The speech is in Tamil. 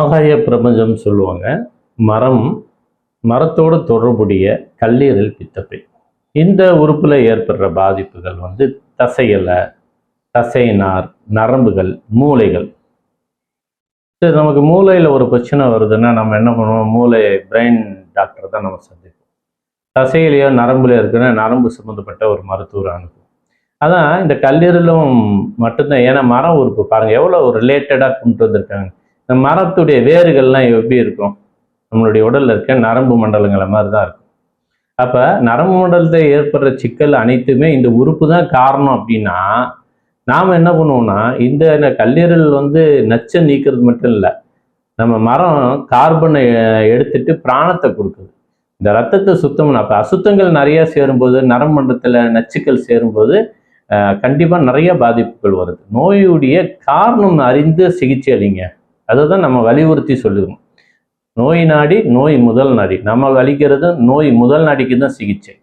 ஆகாய பிரபஞ்சம் சொல்லுவாங்க. மரம் மரத்தோடு தொடர்புடைய கல்லீரல் பித்தப்பை. இந்த உறுப்பில் ஏற்படுற பாதிப்புகள் வந்து தசைகளை தசைநார் நரம்புகள் மூளைகள். சரி நமக்கு மூளையில் ஒரு பிரச்சனை வருதுன்னா நம்ம என்ன பண்ணுவோம்? மூளை பிரெயின் டாக்டர் தான் நம்ம சந்திப்போம். தசையிலையோ நரம்புலையோ இருக்குன்னா நரம்பு சம்மந்தப்பட்ட ஒரு மருத்துவர் அனுப்புவோம். அதான் இந்த கல்லீரலும் மட்டும்தான். ஏன்னா மரம் உறுப்பு பாருங்கள் எவ்வளோ ரிலேட்டடாக கொண்டு வந்திருக்காங்க. மரத்துடைய வேர்கள்லாம் எப்படி இருக்கும்? நம்மளுடைய உடல்ல இருக்க நரம்பு மண்டலங்களை மாதிரி தான் இருக்கும். அப்போ நரம்பு மண்டலத்தை ஏற்படுற சிக்கல் அனைத்துமே இந்த உறுப்பு தான் காரணம் அப்படின்னா நாம் என்ன பண்ணுவோம்னா இந்த இந்த கல்லீரல் வந்து நச்சை நீக்கிறது மட்டும் இல்லை நம்ம மரம் கார்பனை எடுத்துட்டு பிராணத்தை கொடுக்குது. இந்த ரத்தத்தை சுத்தம் அப்போ அசுத்தங்கள் நிறையா சேரும்போது நரம்பு மண்டலத்தில் நச்சுக்கள் சேரும்போது கண்டிப்பாக நிறைய பாதிப்புகள் வருது. நோயுடைய காரணம் அறிந்து சிகிச்சை அளிங்க. அதை தான் நம்ம வலியுறுத்தி சொல்லுவோம். நோய் நாடி நோய் முதல் நாடி. நம்ம வலிக்கிறது நோய் முதல் நாடிக்கு தான் சிகிச்சை.